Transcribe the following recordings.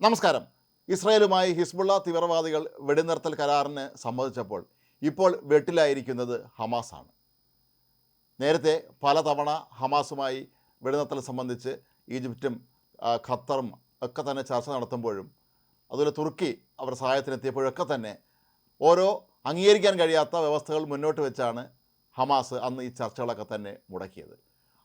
നമസ്കാരം. ഇസ്രയേലുമായി ഹിസ്ബുള്ള തീവ്രവാദികൾ വെടിനിർത്തൽ കരാറിന് സമ്മതിച്ചപ്പോൾ ഇപ്പോൾ വെട്ടിലായിരിക്കുന്നത് ഹമാസാണ്. നേരത്തെ പലതവണ ഹമാസുമായി വെടിനിർത്തൽ സംബന്ധിച്ച് ഈജിപ്തും ഖത്തറും ഒക്കെ തന്നെ ചർച്ച നടത്തുമ്പോഴും അതുപോലെ തുർക്കി അവർ സഹായത്തിനെത്തിയപ്പോഴൊക്കെ തന്നെ ഓരോ അംഗീകരിക്കാൻ കഴിയാത്ത വ്യവസ്ഥകൾ മുന്നോട്ട് വെച്ചാണ് ഹമാസ് അന്ന് ഈ ചർച്ചകളൊക്കെ തന്നെ മുടക്കിയത്.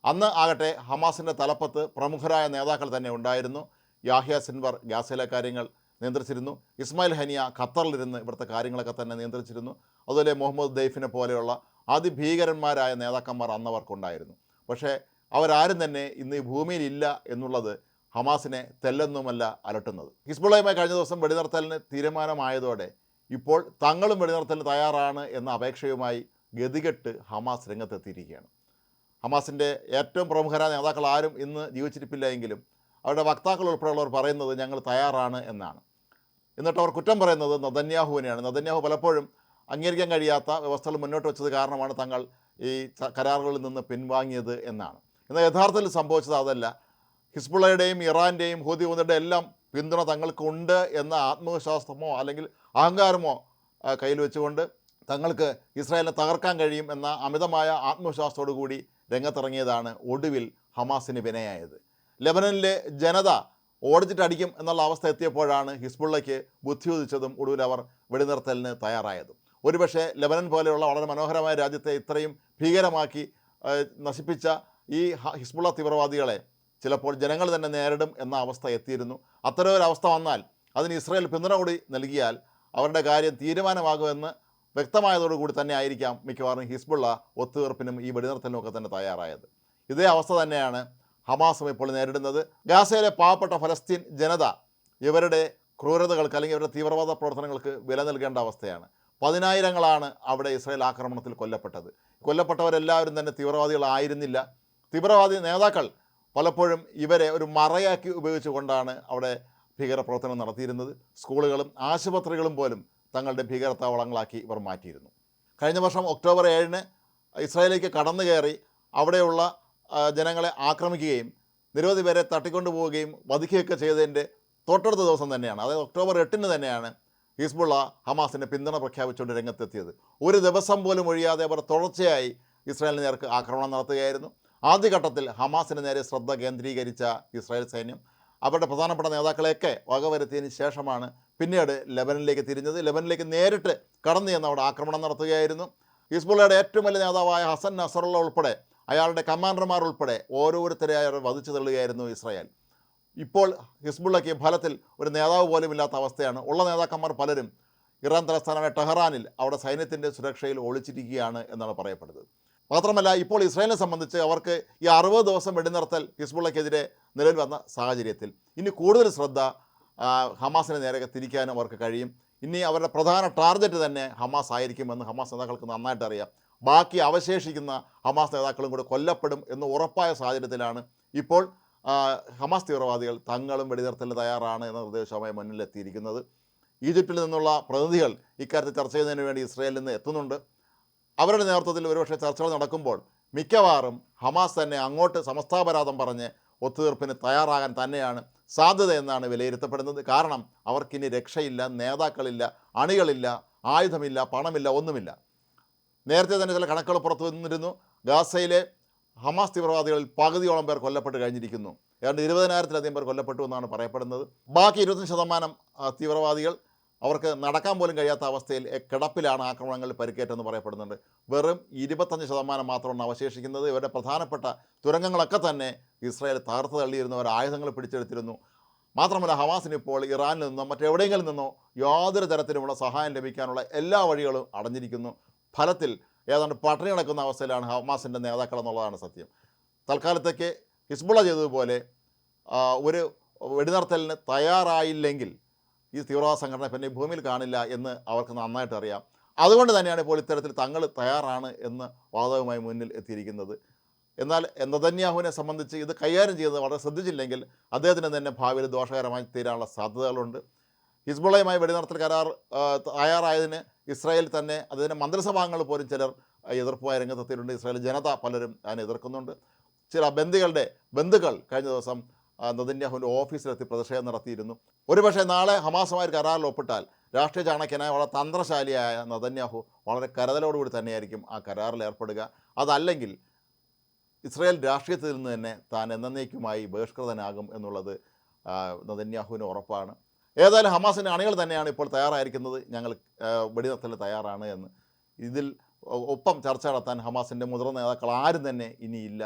അന്ന് ആകട്ടെ ഹമാസിന്റെ തലപ്പത്ത് പ്രമുഖരായ നേതാക്കൾ തന്നെ ഉണ്ടായിരുന്നു. യാഹ്യ സിൻവർ ഗാസയിലെ കാര്യങ്ങൾ നിയന്ത്രിച്ചിരുന്നു. ഇസ്മായിൽ ഹനിയ ഖത്തറിലിരുന്ന് ഇവിടുത്തെ കാര്യങ്ങളൊക്കെ തന്നെ നിയന്ത്രിച്ചിരുന്നു. അതുപോലെ മുഹമ്മദ് ദൈഫിനെ പോലെയുള്ള അതിഭീകരന്മാരായ നേതാക്കന്മാർ അന്നവർക്കുണ്ടായിരുന്നു. പക്ഷേ അവരാരും തന്നെ ഇന്ന് ഈ ഭൂമിയിൽ ഇല്ല എന്നുള്ളത് ഹമാസിനെ തെല്ലെന്നുമല്ല അലട്ടുന്നത്. ഹിസ്ബുള്ളയുമായി കഴിഞ്ഞ ദിവസം വെടിനിർത്തലിന് തീരുമാനമായതോടെ ഇപ്പോൾ തങ്ങളും വെടിനിർത്തലിന് തയ്യാറാണ് എന്ന അപേക്ഷയുമായി ഗതികെട്ട് ഹമാസ് രംഗത്തെത്തിയിരിക്കുകയാണ്. ഹമാസിന്റെ ഏറ്റവും പ്രമുഖരായ നേതാക്കൾ ആരും ഇന്ന് ജീവിച്ചിരിപ്പില്ല എങ്കിലും അവരുടെ വക്താക്കൾ ഉൾപ്പെടെയുള്ളവർ പറയുന്നത് ഞങ്ങൾ തയ്യാറാണ് എന്നാണ്. എന്നിട്ട് അവർ കുറ്റം പറയുന്നത് നദന്യാഹുവിനെയാണ്. നദന്യാഹു പലപ്പോഴും അംഗീകരിക്കാൻ കഴിയാത്ത വ്യവസ്ഥകൾ മുന്നോട്ട് വെച്ചത് കാരണമാണ് തങ്ങൾ ഈ കരാറുകളിൽ നിന്ന് പിൻവാങ്ങിയത് എന്നാണ്. എന്നാൽ യഥാർത്ഥത്തിൽ സംഭവിച്ചത് അതല്ല. ഹിസ്ബുള്ളയുടെയും ഇറാന്റെയും ഹൂതി ഹൂതിയുടെ എല്ലാം പിന്തുണ തങ്ങൾക്കുണ്ട് എന്ന ആത്മവിശ്വാസമോ അല്ലെങ്കിൽ അഹങ്കാരമോ കയ്യിൽ വെച്ചുകൊണ്ട് തങ്ങൾക്ക് ഇസ്രായേലിനെ തകർക്കാൻ കഴിയും എന്ന അമിതമായ ആത്മവിശ്വാസത്തോടു കൂടി രംഗത്തിറങ്ങിയതാണ് ഒടുവിൽ ഹമാസിന് വിനയായത്. ലെബനനിലെ ജനത ഓടിച്ചിട്ടടിക്കും എന്നുള്ള അവസ്ഥ എത്തിയപ്പോഴാണ് ഹിസ്ബുള്ളയ്ക്ക് ബുദ്ധി ഉദിച്ചതും ഒടുവിൽ അവർ വെടിനിർത്തലിന് തയ്യാറായതും. ഒരുപക്ഷെ ലെബനൻ പോലെയുള്ള വളരെ മനോഹരമായ രാജ്യത്തെ ഇത്രയും ഭീകരമാക്കി നശിപ്പിച്ച ഈ ഹിസ്ബുള്ള തീവ്രവാദികളെ ചിലപ്പോൾ ജനങ്ങൾ തന്നെ നേരിടും എന്ന അവസ്ഥ എത്തിയിരുന്നു. അത്തരം ഒരു അവസ്ഥ വന്നാൽ അതിന് ഇസ്രയേൽ പിന്തുണ കൂടി നൽകിയാൽ അവരുടെ കാര്യം തീരുമാനമാകുമെന്ന് വ്യക്തമായതോടുകൂടി തന്നെ ആയിരിക്കാം മിക്കവാറും ഹിസ്ബുള്ള ഒത്തുതീർപ്പിനും ഈ വെടിനിർത്തലിനും ഒക്കെ തന്നെ തയ്യാറായത്. ഇതേ അവസ്ഥ തന്നെയാണ് ഹമാസും ഇപ്പോൾ നേരിടുന്നത്. ഗാസയിലെ പാവപ്പെട്ട ഫലസ്തീൻ ജനത ഇവരുടെ ക്രൂരതകൾക്ക് അല്ലെങ്കിൽ ഇവരുടെ തീവ്രവാദ പ്രവർത്തനങ്ങൾക്ക് വില നൽകേണ്ട അവസ്ഥയാണ്. പതിനായിരങ്ങളാണ് അവിടെ ഇസ്രായേൽ ആക്രമണത്തിൽ കൊല്ലപ്പെട്ടത്. കൊല്ലപ്പെട്ടവരെല്ലാവരും തന്നെ തീവ്രവാദികളായിരുന്നില്ല തീവ്രവാദി നേതാക്കൾ പലപ്പോഴും ഇവരെ ഒരു മറയാക്കി ഉപയോഗിച്ചുകൊണ്ടാണ് അവിടെ ഭീകരപ്രവർത്തനം നടത്തിയിരുന്നത്. സ്കൂളുകളും ആശുപത്രികളും പോലും തങ്ങളുടെ ഭീകരത്താവളങ്ങളാക്കി ഇവർ മാറ്റിയിരുന്നു. കഴിഞ്ഞ വർഷം ഒക്ടോബർ ഏഴിന് ഇസ്രായേലിലേക്ക് കടന്നു കയറി അവിടെയുള്ള ജനങ്ങളെ ആക്രമിക്കുകയും നിരവധി പേരെ തട്ടിക്കൊണ്ടു പോവുകയും വധിക്കുകയൊക്കെ ചെയ്തതിന്റെ തൊട്ടടുത്ത ദിവസം തന്നെയാണ്. അതായത് ഒക്ടോബർ എട്ടിന് തന്നെയാണ് ഹിസ്ബുള്ള ഹമാസിന്റെ പിന്തുണ പ്രഖ്യാപിച്ചുകൊണ്ട് രംഗത്തെത്തിയത്. ഒരു ദിവസം പോലും ഒഴിയാതെ അവർ തുടർച്ചയായി ഇസ്രായേലിന് നേർക്ക് ആക്രമണം നടത്തുകയായിരുന്നു. ആദ്യഘട്ടത്തിൽ ഹമാസിന് നേരെ ശ്രദ്ധ കേന്ദ്രീകരിച്ച ഇസ്രായേൽ സൈന്യം അവരുടെ പ്രധാനപ്പെട്ട നേതാക്കളെയൊക്കെ വകവരുത്തിയതിന് ശേഷമാണ് പിന്നീട് ലെബനിലേക്ക് തിരിഞ്ഞത്. ലെബനിലേക്ക് നേരിട്ട് കടന്നു ചെന്ന് അവിടെ ആക്രമണം നടത്തുകയായിരുന്നു. ഹിസ്ബുള്ളയുടെ ഏറ്റവും വലിയ നേതാവായ ഹസൻ നസറുള്ള ഉൾപ്പെടെ അയാളുടെ കമാൻഡർമാർ ഉൾപ്പെടെ ഓരോരുത്തരെ അയാൾ വധിച്ചു തള്ളുകയായിരുന്നു ഇസ്രായേൽ. ഇപ്പോൾ ഹിസ്ബുള്ളയ്ക്ക് ഫലത്തിൽ ഒരു നേതാവ് പോലും ഇല്ലാത്ത അവസ്ഥയാണ്. ഉള്ള നേതാക്കന്മാർ പലരും ഇറാൻ തലസ്ഥാനമായ ടെഹ്റാനിൽ അവിടെ സൈന്യത്തിന്റെ സുരക്ഷയിൽ ഒളിച്ചിരിക്കുകയാണ് എന്നാണ് പറയപ്പെടുന്നത്. മാത്രമല്ല ഇപ്പോൾ ഇസ്രായേലിനെ സംബന്ധിച്ച് അവർക്ക് ഈ അറുപത് ദിവസം വെടിനിർത്തൽ ഹിസ്ബുള്ളയ്ക്കെതിരെ നിലവിൽ വന്ന സാഹചര്യത്തിൽ ഇനി കൂടുതൽ ശ്രദ്ധ ഹമാസിന് നേരെ തിരിക്കാനും അവർക്ക് കഴിയും. ഇനി അവരുടെ പ്രധാന ടാർഗറ്റ് തന്നെ ഹമാസ് ആയിരിക്കുമെന്ന് ഹമാസ് നേതാക്കൾക്ക് നന്നായിട്ട് അറിയാം. ബാക്കി അവശേഷിക്കുന്ന ഹമാസ് നേതാക്കളും കൂടെ കൊല്ലപ്പെടും എന്ന് ഉറപ്പായ സാഹചര്യത്തിലാണ് ഇപ്പോൾ ഹമാസ് തീവ്രവാദികൾ തങ്ങളും വെടിനിർത്തലിന് തയ്യാറാണ് എന്ന നിർദ്ദേശവുമായി മുന്നിലെത്തിയിരിക്കുന്നത്. ഈജിപ്തിൽ നിന്നുള്ള പ്രതിനിധികൾ ഇക്കാര്യത്തിൽ ചർച്ച ചെയ്യുന്നതിന് വേണ്ടി ഇസ്രയേലിൽ നിന്ന് എത്തുന്നുണ്ട്. അവരുടെ നേതൃത്വത്തിൽ ഒരുപക്ഷെ ചർച്ചകൾ നടക്കുമ്പോൾ മിക്കവാറും ഹമാസ് തന്നെ അങ്ങോട്ട് സമസ്താപരാധം പറഞ്ഞ് ഒത്തുതീർപ്പിന് തയ്യാറാകാൻ തന്നെയാണ് സാധ്യത എന്നാണ് വിലയിരുത്തപ്പെടുന്നത്. കാരണം അവർക്കിനി രക്ഷയില്ല നേതാക്കളില്ല അണികളില്ല ആയുധമില്ല പണമില്ല ഒന്നുമില്ല. നേരത്തെ തന്നെ ചില കണക്കുകൾ പുറത്തു വന്നിരുന്നു. ഗാസയിലെ ഹമാസ് തീവ്രവാദികളിൽ പകുതിയോളം പേർ കൊല്ലപ്പെട്ട് കഴിഞ്ഞിരിക്കുന്നു. ഏതാണ്ട് ഇരുപതിനായിരത്തിലധികം പേർ കൊല്ലപ്പെട്ടു എന്നാണ് പറയപ്പെടുന്നത്. ബാക്കി ഇരുപത്തഞ്ച് ശതമാനം തീവ്രവാദികൾ അവർക്ക് നടക്കാൻ പോലും കഴിയാത്ത അവസ്ഥയിൽ കിടപ്പിലാണ് ആക്രമണങ്ങളിൽ പരിക്കേറ്റെന്ന് പറയപ്പെടുന്നുണ്ട്. വെറും ഇരുപത്തഞ്ച് ശതമാനം മാത്രമാണ് അവശേഷിക്കുന്നത്. ഇവരുടെ പ്രധാനപ്പെട്ട തുരങ്കങ്ങളൊക്കെ തന്നെ ഇസ്രായേൽ തകർത്ത് അവർ ആയുധങ്ങൾ പിടിച്ചെടുത്തിരുന്നു. മാത്രമല്ല ഹമാസിന് ഇപ്പോൾ ഇറാനിൽ നിന്നോ മറ്റെവിടെയെങ്കിലും നിന്നോ യാതൊരു തരത്തിലുമുള്ള സഹായം ലഭിക്കാനുള്ള എല്ലാ വഴികളും അടഞ്ഞിരിക്കുന്നു. ഫലത്തിൽ ഏതാണ്ട് പട്ടിണി കിടക്കുന്ന അവസ്ഥയിലാണ് ഹമാസിന്റെ നേതാക്കൾ എന്നുള്ളതാണ് സത്യം. തൽക്കാലത്തേക്ക് ഹിസ്ബുള്ള ചെയ്തതുപോലെ ഒരു വെടിനിർത്തലിന് തയ്യാറായില്ലെങ്കിൽ ഈ തീവ്രവാദ സംഘടന പിന്നെ ഭൂമിയിൽ കാണില്ല എന്ന് അവർക്ക് നന്നായിട്ട് അറിയാം. അതുകൊണ്ട് തന്നെയാണ് ഇപ്പോൾ ഇത്തരത്തിൽ തങ്ങൾ തയ്യാറാണ് എന്ന് വാദവുമായി മുന്നിൽ എത്തിയിരിക്കുന്നത്. എന്നാൽ നദന്യാഹുവിനെ സംബന്ധിച്ച് ഇത് കൈകാര്യം ചെയ്യുന്നത് വളരെ ശ്രദ്ധിച്ചില്ലെങ്കിൽ അദ്ദേഹത്തിന് തന്നെ ഭാവിയിൽ ദോഷകരമായി തീരാനുള്ള സാധ്യതകളുണ്ട്. ഹിസ്ബുള്ളയുമായി വെടിനിർത്തൽ കരാർ തയ്യാറായതിന് ഇസ്രായേൽ തന്നെ അതിന്റെ മന്ത്രിസഭാംഗങ്ങൾ പോലും ചിലർ എതിർപ്പുമായി രംഗത്തെത്തിയിട്ടുണ്ട്. ഇസ്രായേൽ ജനത പലരും അതിനെ എതിർക്കുന്നുണ്ട്. ചില ബന്ദികളുടെ ബന്ധുക്കൾ കഴിഞ്ഞ ദിവസം നദിന്യാഹുവിന്റെ ഓഫീസിലെത്തി പ്രതിഷേധം നടത്തിയിരുന്നു. ഒരുപക്ഷെ നാളെ ഹമാസുമായി കരാറിൽ ഒപ്പിട്ടാൽ രാഷ്ട്രീയ ചാണക്യനായ വളരെ തന്ത്രശാലിയായ നദന്യാഹു വളരെ കരുതലോടുകൂടി തന്നെയായിരിക്കും ആ കരാറിൽ ഏർപ്പെടുക. അതല്ലെങ്കിൽ ഇസ്രായേൽ രാഷ്ട്രീയത്തിൽ നിന്ന് തന്നെ താൻ എന്നേക്കുമായി ബഹിഷ്കൃതനാകും എന്നുള്ളത് നദന്യാഹുവിന് ഉറപ്പാണ്. ഏതായാലും ഹമാസിന്റെ അണികൾ തന്നെയാണ് ഇപ്പോൾ തയ്യാറായിരിക്കുന്നത്. ഞങ്ങൾ വെടിനിർത്തൽ തയ്യാറാണ് എന്ന്. ഇതിൽ ഒപ്പം ചർച്ച നടത്താൻ ഹമാസിന്റെ മുതിർന്ന നേതാക്കൾ ആരും തന്നെ ഇനിയില്ല.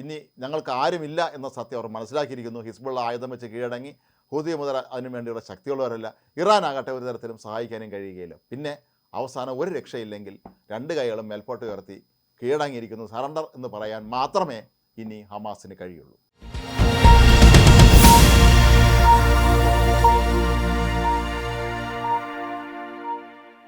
ഇനി ഞങ്ങൾക്ക് ആരുമില്ല എന്ന സത്യം അവർ മനസ്സിലാക്കിയിരിക്കുന്നു. ഹിസ്ബുള്ള ആയുധം വെച്ച് കീഴടങ്ങി ഹൂതി മുതൽ അതിനു വേണ്ടിയുള്ള ശക്തിയുള്ളവരല്ല. ഇറാൻ ആകട്ടെ ഒരു തരത്തിലും സഹായിക്കാനും കഴിയുകയില്ല. പിന്നെ അവസാനം ഒരു രക്ഷയില്ലെങ്കിൽ രണ്ട് കൈകളും മേൽപോട്ട് ഉയർത്തി കീഴടങ്ങിയിരിക്കുന്നു സറണ്ടർ എന്ന് പറയാൻ മാത്രമേ ഇനി ഹമാസിന് കഴിയുള്ളൂ.